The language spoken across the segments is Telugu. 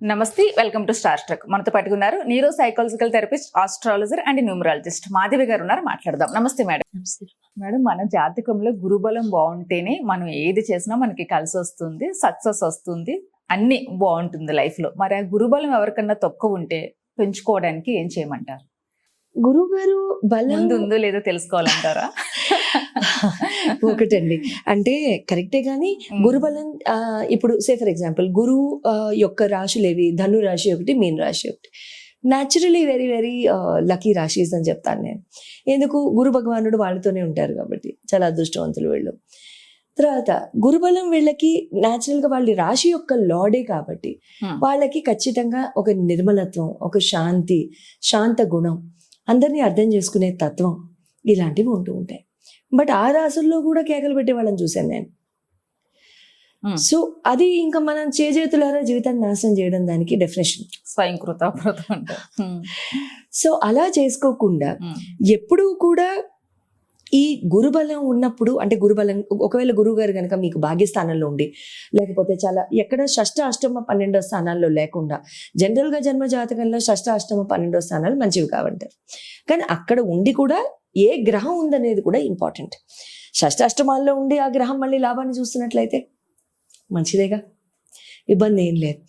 నమస్తే వెల్కమ్ టు స్టార్ ట్రక్. మనతో పట్టుకున్నారు neuro psychological therapist astrologer and numerologist Madhavi garu ఉన్నారు. మాట్లాడదాం. నమస్తే మేడం. మేడం మన జాతకంలో గురుబలం బాగుంటేనే మనం ఏది చేసినా మనకి కలిసి వస్తుంది సక్సెస్ వస్తుంది అన్ని బాగుంటుంది లైఫ్లో మరి ఆ గురుబలం ఎవరికన్నా తక్కువ ఉంటే పెంచుకోవడానికి ఏం చేయమంటారు? గురువు గారు బలం ఉందో లేదో తెలుసుకోవాలంటారా? ఒకటండి. అంటే కరెక్టే కానీ గురుబలం ఇప్పుడు సే ఫర్ ఎగ్జాంపుల్ గురువు యొక్క రాశులు ఏవి ధను రాశి ఒకటి మీన రాశి ఒకటి. న్యాచురలీ వెరీ వెరీ లక్కీ రాశీస్ అని చెప్తాను నేను. ఎందుకు? గురు భగవానుడు వాళ్ళతోనే ఉంటారు కాబట్టి. చాలా అదృష్టవంతులు వీళ్ళు. తర్వాత గురుబలం వీళ్ళకి గా వాళ్ళ రాశి యొక్క లాడే కాబట్టి. వాళ్ళకి ఖచ్చితంగా ఒక నిర్మలత్వం ఒక శాంతి శాంత గుణం అందరినీ అర్థం చేసుకునే తత్వం ఇలాంటివి ఉంటూ ఉంటాయి. బట్ ఆ రాసుల్లో కూడా కేకలు పెట్టే వాళ్ళని చూశాను నేను. Hmm. సో అది ఇంకా మనం చేజేతులారా జీవితాన్ని నాశనం చేయడం దానికి డెఫినేషన్ స్వయం కృతాపృతం అంటారు ఉమ్, సో అలా చేసుకోకుండా ఉమ్, ఎప్పుడూ కూడా ఈ గురుబలం ఉన్నప్పుడు అంటే గురుబలం ఒకవేళ గురువు గారు కనుక మీకు భాగ్యస్థానంలో ఉండి లేకపోతే చాలా ఎక్కడ షష్ట అష్టమ పన్నెండో స్థానాల్లో లేకుండా జనరల్గా జన్మ జాతకంలో షష్ట అష్టమ పన్నెండో స్థానాలు మంచివి కావంటారు. కానీ అక్కడ ఉండి కూడా ఏ గ్రహం ఉందనేది కూడా ఇంపార్టెంట్. షష్ట అష్టమాల్లో ఉండి ఆ గ్రహం మళ్ళీ లాభాన్ని చూస్తున్నట్లయితే మంచిదేగా? ఇబ్బంది ఏం లేదు.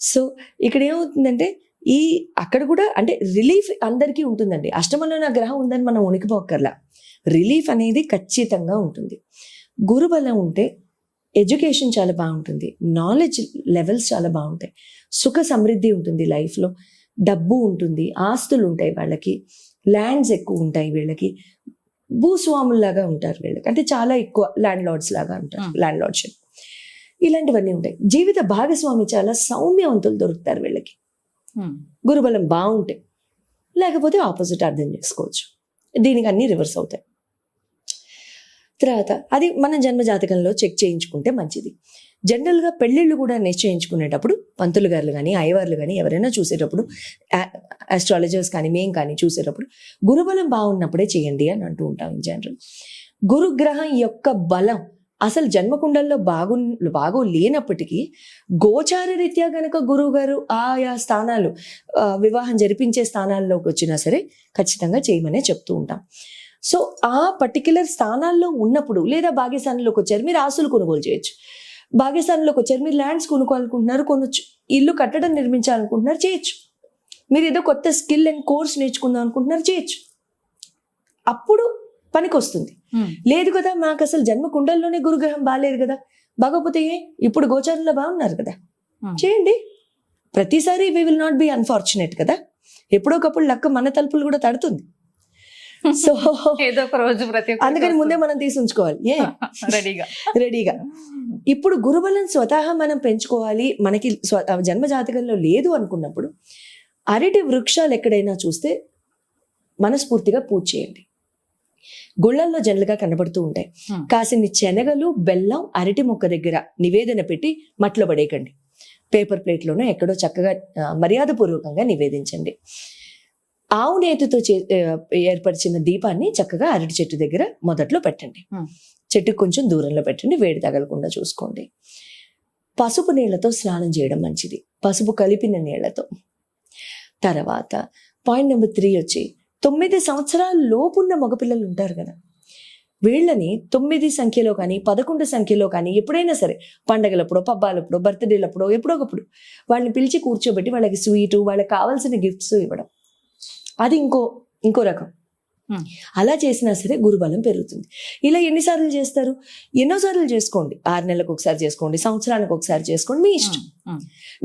సో ఇక్కడ ఏమవుతుందంటే ఈ అక్కడ కూడా అంటే రిలీఫ్ అందరికీ ఉంటుందండి. అష్టమంలో నా గ్రహం ఉందని మనం ఉనికిపోక్కర్లా. రిలీఫ్ అనేది ఖచ్చితంగా ఉంటుంది. గురుబలం ఉంటే ఎడ్యుకేషన్ చాలా బాగుంటుంది. నాలెడ్జ్ లెవెల్స్ చాలా బాగుంటాయి. సుఖ సమృద్ధి ఉంటుంది లైఫ్లో. డబ్బు ఉంటుంది ఆస్తులు ఉంటాయి వాళ్ళకి. ల్యాండ్స్ ఎక్కువ ఉంటాయి వీళ్ళకి. భూస్వాముల్లాగా ఉంటారు వీళ్ళకి. అంటే చాలా ఎక్కువ ల్యాండ్ లార్డ్స్ లాగా ఉంటారు. ల్యాండ్ లార్డ్షిప్ ఇలాంటివన్నీ ఉంటాయి. జీవిత భాగస్వామి చాలా సౌమ్యవంతులు దొరుకుతారు వీళ్ళకి. Hmm. గురుబలం బాగుంటే లేకపోతే ఆపోజిట్ అర్థం చేసుకోవచ్చు. దీనికి అన్నీ రివర్స్ అవుతాయి. తర్వాత అది మన జన్మ జాతకంలో చెక్ చేయించుకుంటే మంచిది. జనరల్గా పెళ్ళిళ్ళు కూడా నిశ్చయించుకునేటప్పుడు పంతులు గారులు కానీ అయ్యవార్లు కానీ ఎవరైనా చూసేటప్పుడు ఆస్ట్రాలజర్స్ కానీ మేం కానీ చూసేటప్పుడు గురుబలం బాగున్నప్పుడే చేయండి అని అంటూ ఉంటాం ఇన్ జనరల్ గురుగ్రహం యొక్క బలం అసలు జన్మకుండల్లో బాగు బాగు లేనప్పటికీ గోచార రీత్యా గనక గురువు గారు ఆయా స్థానాలు వివాహం జరిపించే స్థానాల్లోకి వచ్చినా సరే ఖచ్చితంగా చేయమనే చెప్తూ ఉంటాం. సో ఆ పర్టికులర్ స్థానాల్లో ఉన్నప్పుడు లేదా భాగ్యస్థానంలోకి వచ్చారు మీరు ఆస్తులు కొనుగోలు చేయొచ్చు. భాగ్యస్థానంలోకి వచ్చారు మీరు ల్యాండ్స్ కొనుక్కోవాలనుకుంటున్నారు కొనొచ్చు. ఇల్లు కట్టడం నిర్మించాలనుకుంటున్నారు చేయొచ్చు. మీరు ఏదో కొత్త స్కిల్ అండ్ కోర్స్ నేర్చుకుందాం అనుకుంటున్నారు చేయొచ్చు. అప్పుడు పనికి వస్తుంది ఉమ్, లేదు కదా మాకు అసలు జన్మ కుండల్లోనే గురుగ్రహం బాగాలేదు కదా. బాగోపోతే ఏ? ఇప్పుడు గోచారంలో బాగున్నారు కదా. Hmm. చేయండి. ప్రతిసారి we will not be unfortunate కదా. ఎప్పుడోకప్పుడు లక్క మన తలుపులు కూడా తడుతుంది. సో ఏదో ఒక రోజు ప్రతి అందుకని ముందే. మనం తీసి ఉంచుకోవాలి. ఏ? రెడీగా రెడీగా ఇప్పుడు గురుబలం స్వతహా మనం పెంచుకోవాలి. మనకి జన్మ జాతకంలో లేదు అనుకున్నప్పుడు అరటి వృక్షాలు ఎక్కడైనా చూస్తే మనస్ఫూర్తిగా పూజ చేయండి. గుళ్ళల్లో జనరల్గా కనబడుతూ ఉంటాయి. కాసిన్ని శనగలు బెల్లం అరటి మొక్క దగ్గర నివేదన పెట్టి మట్లో పడేయకండి. పేపర్ ప్లేట్లోనో ఎక్కడో చక్కగా మర్యాదపూర్వకంగా నివేదించండి. ఆవు నేతితో ఏర్పరిచిన దీపాన్ని చక్కగా అరటి చెట్టు దగ్గర మొదట్లో పెట్టండి. చెట్టుకు కొంచెం దూరంలో పెట్టండి వేడి తగలకుండా చూసుకోండి. పసుపు నీళ్ళతో స్నానం చేయడం మంచిది. పసుపు కలిపిన నీళ్ళతో తర్వాత పాయింట్ నెంబర్ త్రీ వచ్చి తొమ్మిది సంవత్సరాల లోపున్న మగపిల్లలు ఉంటారు కదా. వీళ్ళని తొమ్మిది సంఖ్యలో కానీ పదకొండు సంఖ్యలో కానీ ఎప్పుడైనా సరే పండగలప్పుడో పబ్బాలప్పుడో బర్త్డేలప్పుడో ఎప్పుడోకప్పుడు వాళ్ళని పిలిచి కూర్చోబెట్టి వాళ్ళకి స్వీటు వాళ్ళకి కావాల్సిన గిఫ్ట్స్ ఇవ్వడం. అది ఇంకో ఇంకో రకం. అలా చేసినా సరే గురుబలం పెరుగుతుంది. ఇలా ఎన్నిసార్లు చేస్తారు? ఎన్నోసార్లు చేసుకోండి. ఆరు నెలలకు ఒకసారి చేసుకోండి సంవత్సరానికి ఒకసారి చేసుకోండి మీ ఇష్టం.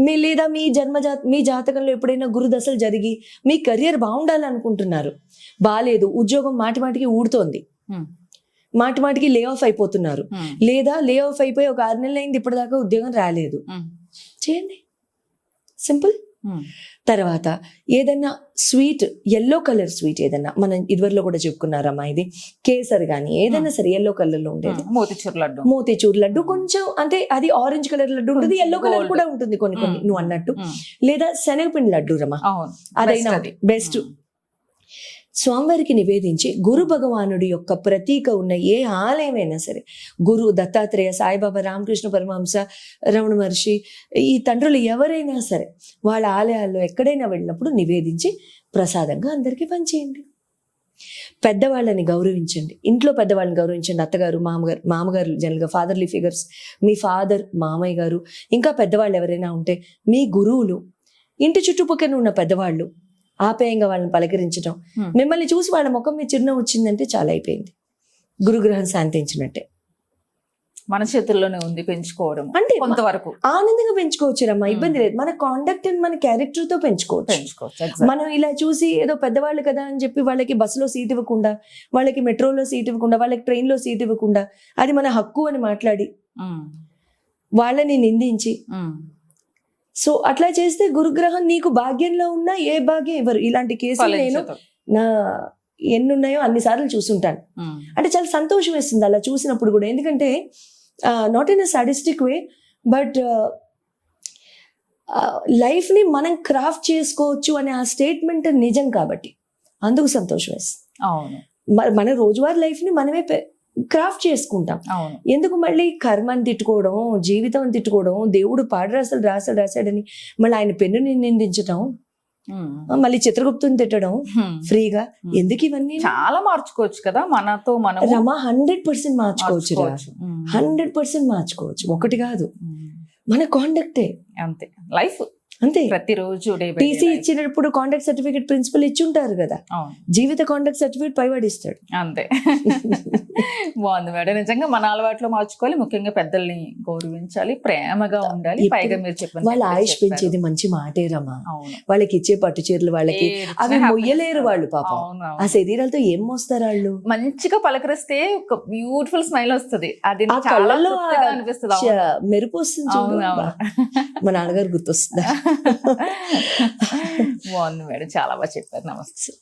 మీ లేదా మీ జన్మ జా మీ జాతకంలో ఎప్పుడైనా గురుదశలు జరిగి మీ కెరియర్ బాగుండాలనుకుంటున్నారు. బాగాలేదు ఉద్యోగం మాటి మాటికి ఊడుతోంది. మాటి మాటికి లే ఆఫ్ అయిపోతున్నారు. లేదా లే ఆఫ్ అయిపోయి ఒక ఆరు నెలలు అయింది ఇప్పటిదాకా ఉద్యోగం రాలేదు. చేయండి. సింపుల్. తర్వాత ఏదైనా స్వీట్ ఎల్లో కలర్ స్వీట్ ఏదైనా మనం ఇదివరలో కూడా చెప్పుకున్నారమ్మా ఇది? కేసర్ కానీ ఏదైనా సరే ఎల్లో కలర్లో ఉండేది. ఉమ్, మోతిచూర్ లడ్డు. మోతీచూర్ లడ్డు కొంచెం అంటే అది ఆరెంజ్ కలర్ లడ్డు ఉంటుంది ఎల్లో కలర్. కూడా ఉంటుంది కొన్ని కొన్ని నువ్వు అన్నట్టు. లేదా శనగపిండి లడ్డు రమా అవును. అదైనా. బెస్ట్ స్వామివారికి నివేదించి గురు భగవానుడి యొక్క ప్రతీక ఉన్న ఏ ఆలయమైనా సరే గురు దత్తాత్రేయ సాయిబాబా రామకృష్ణ పరమహంస రమణ మహర్షి ఈ తండ్రులు ఎవరైనా సరే వాళ్ళ ఆలయాల్లో ఎక్కడైనా వెళ్ళినప్పుడు నివేదించి ప్రసాదంగా అందరికీ పనిచేయండి పెద్దవాళ్ళని గౌరవించండి. ఇంట్లో పెద్దవాళ్ళని గౌరవించండి. అత్తగారు మామగారు మామగారు జనరల్గా ఫాదర్లీ ఫిగర్స్ మీ ఫాదర్ మామయ్య గారు ఇంకా పెద్దవాళ్ళు ఎవరైనా ఉంటే మీ గురువులు ఇంటి చుట్టుపక్కల ఉన్న పెద్దవాళ్ళు ఆప్యాయంగా వాళ్ళని పలకరించడం. మిమ్మల్ని చూసి వాళ్ళ ముఖం మీద చిరునవ్వు వచ్చిందంటే చాలా అయిపోయింది. గురుగ్రహం శాంతించినట్టే. మన చేతుల్లోనే ఉంది పెంచుకోవడం అంటే కొంతవరకు. ఆనందంగా పెంచుకోవచ్చు రమ్మా. ఇబ్బంది లేదు. మన కాండక్ట్ అండ్ మన క్యారెక్టర్తో పెంచుకోవచ్చు పెంచుకోవచ్చు. మనం ఇలా చూసి ఏదో పెద్దవాళ్ళు కదా అని చెప్పి వాళ్ళకి బస్సులో సీట్ ఇవ్వకుండా వాళ్ళకి మెట్రోలో సీట్ ఇవ్వకుండా వాళ్ళకి ట్రైన్లో సీట్ ఇవ్వకుండా అది మన హక్కు అని మాట్లాడి వాళ్ళని నిందించి సో అట్లా చేస్తే గురుగ్రహం నీకు భాగ్యంలో ఉన్నా ఏ భాగ్యం ఇవ్వరు. ఇలాంటి కేసులు నేను. నా ఎన్ని ఉన్నాయో అన్ని సార్లు చూసుంటాను. అంటే చాలా సంతోషం వేస్తుంది అలా చూసినప్పుడు కూడా. ఎందుకంటే not in a sadistic way but లైఫ్ని మనం క్రాఫ్ట్ చేసుకోవచ్చు అనే ఆ స్టేట్మెంట్ నిజం కాబట్టి. అందుకు సంతోషం వేస్తుంది. మన రోజువారీ లైఫ్ని మనమే క్రాఫ్ట్ చేసుకుంటాం. ఎందుకు మళ్ళీ కర్మని తిట్టుకోవడం జీవితం తిట్టుకోవడం దేవుడు పాడరాసలు రాసాడు రాశాడని మళ్ళీ ఆయన పెన్నుని నిందించడం మళ్ళీ చిత్రగుప్తుని తిట్టడం. ఫ్రీగా? ఎందుకు ఇవన్నీ? చాలా మార్చుకోవచ్చు కదా మనతో మనం రమ హండ్రెడ్ పర్సెంట్ మార్చుకోవచ్చు హండ్రెడ్ పర్సెంట్ మార్చుకోవచ్చు. ఒకటి కాదు. మన కాండక్టే. అంతే. లైఫ్. అంతే. ప్రతిరోజు టీసీ ఇచ్చినప్పుడు కాంటాక్ట్ సర్టిఫికేట్ ప్రిన్సిపల్ ఇచ్చి ఉంటారు కదా జీవిత కాంటాక్ట్ సర్టిఫికేట్ పైవాడు ఇస్తాడు అంతే. బాగుంది మేడం. నిజంగా మన అలవాట్లు మార్చుకోవాలి. ముఖ్యంగా పెద్దల్ని గౌరవించాలి. ప్రేమగా ఉండాలి. పైగా మీరు చెప్పిన వాళ్ళ ఆయుష్. పెంచేది మంచి మాటే రమా. అవును. వాళ్ళకి ఇచ్చే పట్టు చీరలు వాళ్ళకి అవి మొయ్యలేరు. వాళ్ళు పాపం. ఆ. శరీరాలతో ఏం మోస్తారు వాళ్ళు? మంచిగా పలకరిస్తే ఒక బ్యూటిఫుల్ స్మైల్ వస్తుంది. అది చాలా అనిపిస్తుంది. మెరుపు వస్తుంది. మా నాన్నగారు గుర్తొస్తుందా? బాగుంది మేడం. చాలా బాగా చెప్పారు. నమస్తే.